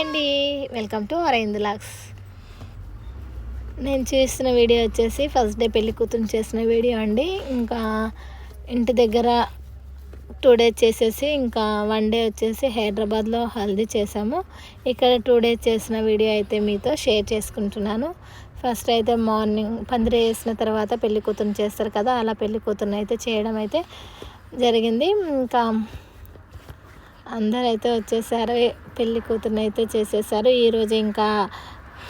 అండి. Welcome to Arvind lakhs నేను చేసిన వీడియో వచ్చేసి ఫస్ట్ డే పెళ్ళి కూతురు చేసిన వీడియో అండి. ఇంకా ఇంటి దగ్గర టూ డేస్ చేసేసి ఇంకా వన్ డే వచ్చేసి హైదరాబాద్లో హల్దీ చేసాము ఇక్కడ టూ డేస్ చేసిన వీడియో అయితే మీతో షేర్ చేసుకుంటున్నాను. ఫస్ట్ అయితే మార్నింగ్ పందిరి వేసిన తర్వాత పెళ్ళి కూతురు చేస్తారు కదా అలా పెళ్ళి కూతురుని అయితే చేయడం అయితే జరిగింది. ఇంకా అందరూ అయితే వచ్చేసారు. పెళ్ళి కూతురుని అయితే చేసేసారు. ఈరోజు ఇంకా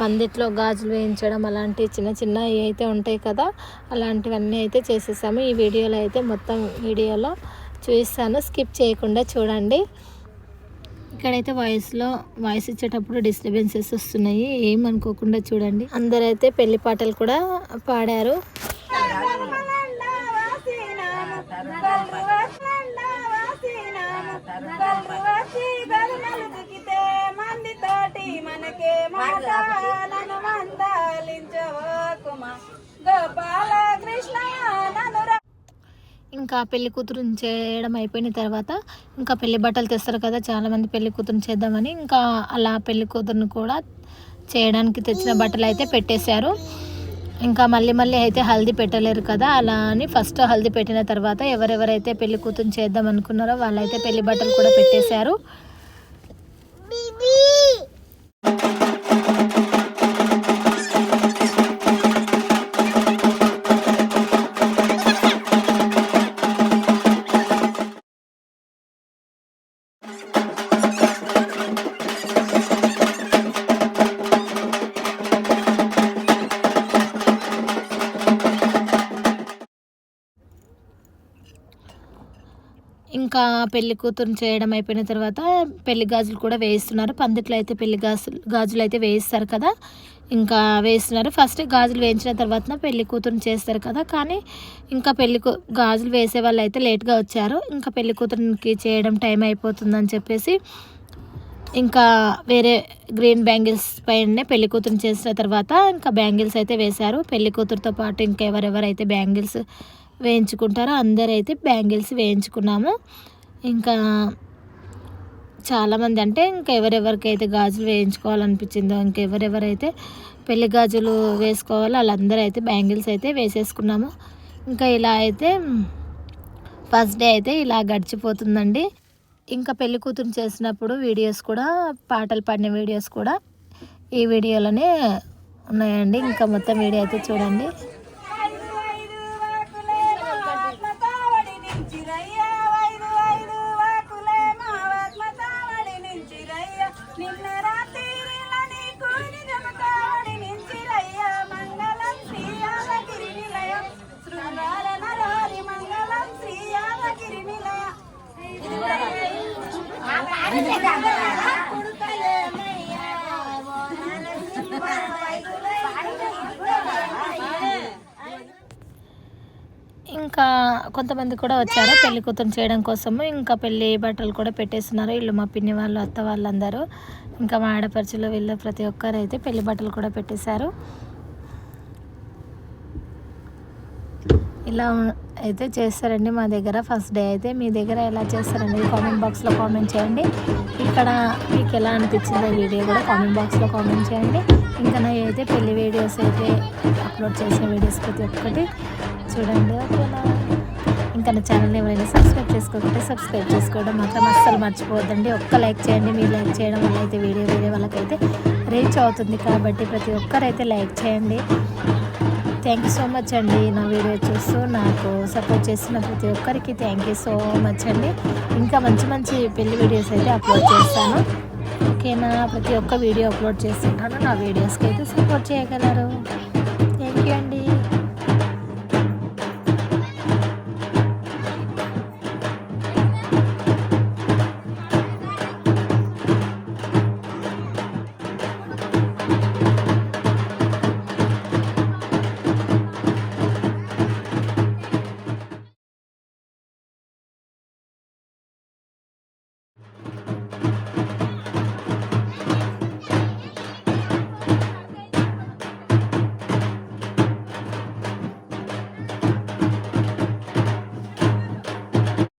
పందిట్లో గాజులు వేయించడం అలాంటి చిన్న చిన్న అయితే ఉంటాయి కదా అలాంటివన్నీ అయితే చేసేసాము. ఈ వీడియోలో అయితే మొత్తం వీడియోలో చూపిస్తాను. స్కిప్ చేయకుండా చూడండి. ఇక్కడైతే వాయిస్లో వాయిస్ ఇచ్చేటప్పుడు డిస్టర్బెన్సెస్ వస్తున్నాయి. ఏమనుకోకుండా చూడండి. అందరైతే పెళ్ళి పాటలు కూడా పాడారు. గోపాల కృష్ణ నన్ను ఇంకా పెళ్ళి కూతురుని చేయడం అయిపోయిన తర్వాత ఇంకా పెళ్ళి బట్టలు తెస్తారు కదా చాలామంది పెళ్ళి కూతురుని చేద్దామని ఇంకా అలా పెళ్ళి కూతురుని కూడా చేయడానికి తెచ్చిన బట్టలు అయితే పెట్టేశారు. ఇంకా మళ్ళీ మళ్ళీ అయితే హల్దీ పెట్టలేరు కదా అలా అని ఫస్ట్ హల్దీ పెట్టిన తర్వాత ఎవరెవరైతే పెళ్ళి కూతురుని చేద్దాం అనుకున్నారో వాళ్ళైతే పెళ్ళి బట్టలు కూడా పెట్టేశారు. ఇంకా పెళ్ళి కూతురు చేయడం అయిపోయిన తర్వాత పెళ్ళి గాజులు కూడా వేయిస్తున్నారు. పందిట్లో అయితే పెళ్ళి గాజులు గాజులు అయితే వేయిస్తారు కదా. ఇంకా వేస్తున్నారు. ఫస్ట్ గాజులు వేయించిన తర్వాత పెళ్ళి కూతురుని చేస్తారు కదా. కానీ ఇంకా పెళ్ళి కూ- గాజులు వేసే వాళ్ళు అయితే లేట్గా వచ్చారు. ఇంకా పెళ్ళి కూతురునికి చేయడం టైం అయిపోతుందని చెప్పేసి ఇంకా వేరే గ్రీన్ బ్యాంగిల్స్ పైన పెళ్ళి కూతురుని చేసిన తర్వాత ఇంకా బ్యాంగిల్స్ అయితే వేశారు. పెళ్ళి కూతురుతో పాటు ఇంకా ఎవరెవరైతే బ్యాంగిల్స్ వేయించుకుంటారో అందరైతే బ్యాంగిల్స్ వేయించుకున్నాము. ఇంకా చాలామంది అంటే ఇంకా ఎవరెవరికైతే గాజులు వేయించుకోవాలనిపించిందో ఇంకా ఎవరెవరైతే పెళ్ళి గాజులు వేసుకోవాలో వాళ్ళందరూ అయితే బ్యాంగిల్స్ అయితే వేసేసుకున్నాము. ఇంకా ఇలా అయితే ఫస్ట్ డే అయితే ఇలా గడిచిపోతుందండి. ఇంకా పెళ్ళి కూతురు చేసినప్పుడు వీడియోస్ కూడా పాటలు పాడిన వీడియోస్ కూడా ఈ వీడియోలోనే ఉన్నాయండి. ఇంకా మొత్తం వీడియో అయితే చూడండి. ఇంకా కొంతమంది కూడా వచ్చారు. పెళ్ళి కూతురు చేయడం కోసము ఇంకా పెళ్ళి బట్టలు కూడా పెట్టేస్తున్నారు. వీళ్ళు మా పిన్ని వాళ్ళు అత్త వాళ్ళందరూ. ఇంకా మా ఆడపడుచులు వీళ్ళు ప్రతి ఒక్కరు అయితే పెళ్ళి బట్టలు కూడా పెట్టేశారు. ఇలా అయితే చేస్తారండి మా దగ్గర. ఫస్ట్ డే అయితే మీ దగ్గర ఎలా చేస్తారండి కామెంట్ బాక్స్లో కామెంట్ చేయండి. ఇక్కడ మీకు ఎలా అనిపించిందో వీడియో కూడా కామెంట్ బాక్స్లో కామెంట్ చేయండి. ఇంకా నా అయితే పెళ్ళి వీడియోస్ అయితే అప్లోడ్ చేసిన వీడియోస్ ప్రతి ఒక్కటి చూడండి ఓకేనా? ఇంకా నా ఛానల్ ఎవరైనా సబ్స్క్రైబ్ చేసుకోకపోతే సబ్స్క్రైబ్ చేసుకోవడం మాత్రం అస్సలు మర్చిపోవద్దండి. ఒక్క లైక్ చేయండి మీరు లైక్ చేయడం వల్ల అయితే వీడియో వేరే వాళ్ళకైతే రీచ్ అవుతుంది కాబట్టి ప్రతి ఒక్కరైతే లైక్ చేయండి. థ్యాంక్ యూ సో మచ్ అండి నా వీడియో చూస్తూ నాకు సపోర్ట్ చేసిన ప్రతి ఒక్కరికి థ్యాంక్ యూ సో మచ్ అండి. ఇంకా మంచి మంచి పెళ్ళి వీడియోస్ అయితే అప్లోడ్ చేస్తాను. ఓకేనా? ప్రతి ఒక్క వీడియో అప్లోడ్ చేస్తుంటాను. నా వీడియోస్కి అయితే సపోర్ట్ చేయగలరు. థ్యాంక్ యూ అండి.